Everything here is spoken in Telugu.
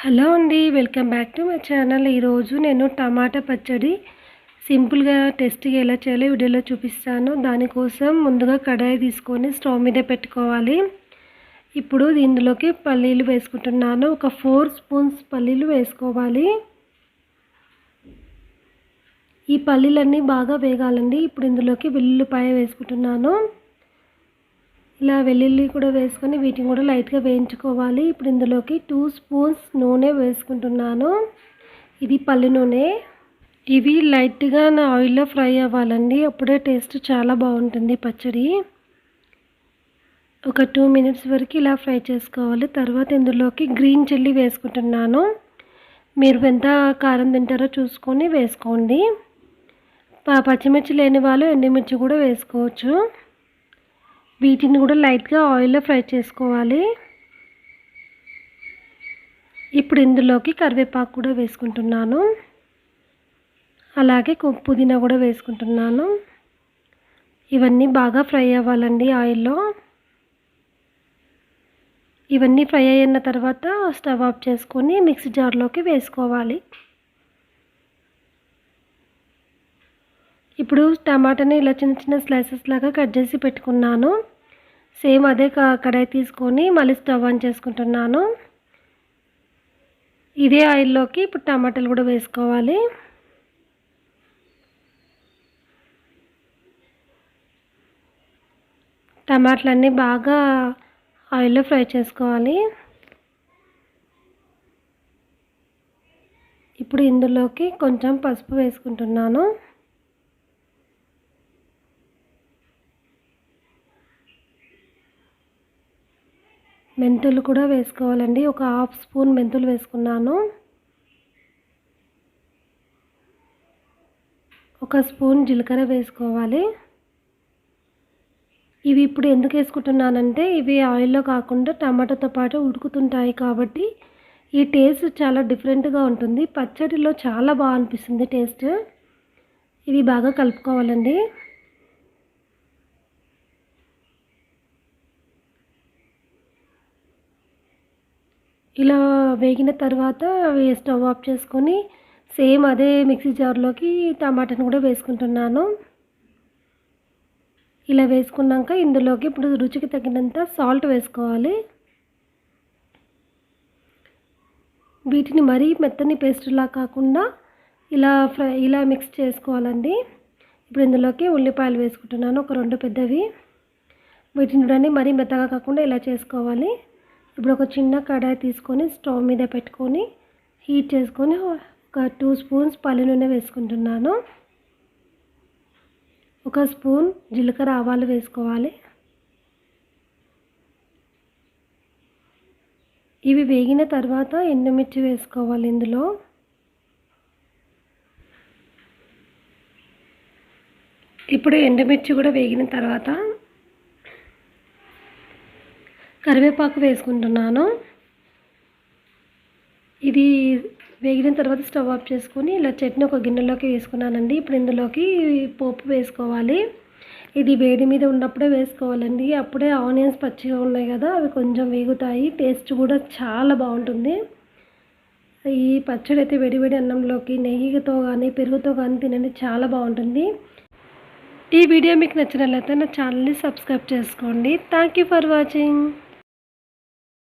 హలో అండి welcome back to my channel. ఈరోజు నేను టమాటా పచ్చడి సింపుల్గా టేస్ట్గా ఎలా చేయాలో వీడియోలో చూపిస్తాను. దానికోసం ముందుగా కడాయి తీసుకొని స్టవ్ మీద పెట్టుకోవాలి. ఇప్పుడు ఇందులోకి పల్లీలు వేసుకుంటున్నాను. ఒక ఫోర్ స్పూన్స్ పల్లీలు వేసుకోవాలి. ఈ పల్లీలన్నీ బాగా వేగాలండి. ఇప్పుడు ఇందులోకి వెల్లుల్లిపాయ వేసుకుంటున్నాను. ఇలా వెల్లుల్లి కూడా వేసుకొని వీటిని కూడా లైట్గా వేయించుకోవాలి. ఇప్పుడు ఇందులోకి టూ స్పూన్స్ నూనె వేసుకుంటున్నాను. ఇది పల్లి నూనె. ఇవి లైట్గా నా ఆయిల్లో ఫ్రై అవ్వాలండి. అప్పుడే టేస్ట్ చాలా బాగుంటుంది పచ్చడి. ఒక టూ మినిట్స్ వరకు ఇలా ఫ్రై చేసుకోవాలి. తర్వాత ఇందులోకి గ్రీన్ చిల్లీ వేసుకుంటున్నాను. మీరు ఎంత కారం తింటారో చూసుకొని వేసుకోండి. పచ్చిమిర్చి లేని వాళ్ళు ఎండుమిర్చి కూడా వేసుకోవచ్చు. వీటిని కూడా లైట్గా ఆయిల్లో ఫ్రై చేసుకోవాలి. ఇప్పుడు ఇందులోకి కరివేపాకు కూడా వేసుకుంటున్నాను. అలాగే పుదీనా కూడా వేసుకుంటున్నాను. ఇవన్నీ బాగా ఫ్రై అవ్వాలండి ఆయిల్లో. ఇవన్నీ ఫ్రై అయిన తర్వాత స్టవ్ ఆఫ్ చేసుకొని మిక్సీ జార్లోకి వేసుకోవాలి. ఇప్పుడు టమాటాని ఇలా చిన్న చిన్న స్లైసెస్ లాగా కట్ చేసి పెట్టుకున్నాను. సేమ్ అదే కడాయి తీసుకొని మళ్ళీ స్టవ్ ఆన్ చేసుకుంటున్నాను. ఇదే ఆయిల్లోకి ఇప్పుడు టమాటాలు కూడా వేసుకోవాలి. టమాటాలన్నీ బాగా ఆయిల్లో ఫ్రై చేసుకోవాలి. ఇప్పుడు ఇందులోకి కొంచెం పసుపు వేసుకుంటున్నాను. మెంతులు కూడా వేసుకోవాలండి. ఒక హాఫ్ స్పూన్ మెంతులు వేసుకున్నాను. ఒక స్పూన్ జీలకర్ర వేసుకోవాలి. ఇవి ఇప్పుడు ఎందుకు వేసుకుంటున్నానంటే ఇవి ఆయిల్లో కాకుండా టమాటాతో పాటు ఉడుకుతుంటాయి కాబట్టి ఈ టేస్ట్ చాలా డిఫరెంట్గా ఉంటుంది. పచ్చడిలో చాలా బాగా అనిపిస్తుంది టేస్ట్. ఇవి బాగా కలుపుకోవాలండి. ఇలా వేగిన తర్వాత స్టవ్ ఆఫ్ చేసుకొని సేమ్ అదే మిక్సీ జార్లోకి టమాటాను కూడా వేసుకుంటున్నాను. ఇలా వేసుకున్నాక ఇందులోకి ఇప్పుడు రుచికి తగినంత సాల్ట్ వేసుకోవాలి. వీటిని మరీ మెత్తని పేస్ట్లా కాకుండా ఇలా ఫ్రై ఇలా మిక్స్ చేసుకోవాలండి. ఇప్పుడు ఇందులోకి ఉల్లిపాయలు వేసుకుంటున్నాను ఒక రెండు పెద్దవి. వీటిని కూడా మరీ మెత్తగా కాకుండా ఇలా చేసుకోవాలి. ఇప్పుడు ఒక చిన్న కడాయి తీసుకొని స్టవ్ మీద పెట్టుకొని హీట్ చేసుకొని ఒక టూ స్పూన్స్ పల్లి నూనె వేసుకుంటున్నాను. ఒక స్పూన్ జీలకర్ర ఆవాలు వేసుకోవాలి. ఇవి వేగిన తర్వాత ఎండుమిర్చి వేసుకోవాలి ఇందులో. ఇప్పుడు ఎండుమిర్చి కూడా వేగిన తర్వాత కరివేపాకు వేసుకుంటున్నాను. ఇది వేగిన తర్వాత స్టవ్ ఆఫ్ చేసుకుని ఇలా చట్నీ ఒక గిన్నెలోకి వేసుకున్నానండి. ఇప్పుడు ఇందులోకి పోపు వేసుకోవాలి. ఇది వేడి మీద ఉన్నప్పుడే వేసుకోవాలండి. అప్పుడే ఆనియన్స్ పచ్చిగా ఉన్నాయి కదా అవి కొంచెం వేగుతాయి. టేస్ట్ కూడా చాలా బాగుంటుంది. ఈ పచ్చడి అయితే వేడివేడి అన్నంలోకి నెయ్యితో కానీ పెరుగుతో కానీ తినండి చాలా బాగుంటుంది. ఈ వీడియో మీకు నచ్చినట్లయితే నా ఛానల్ని సబ్స్క్రైబ్ చేసుకోండి. Thank you for watching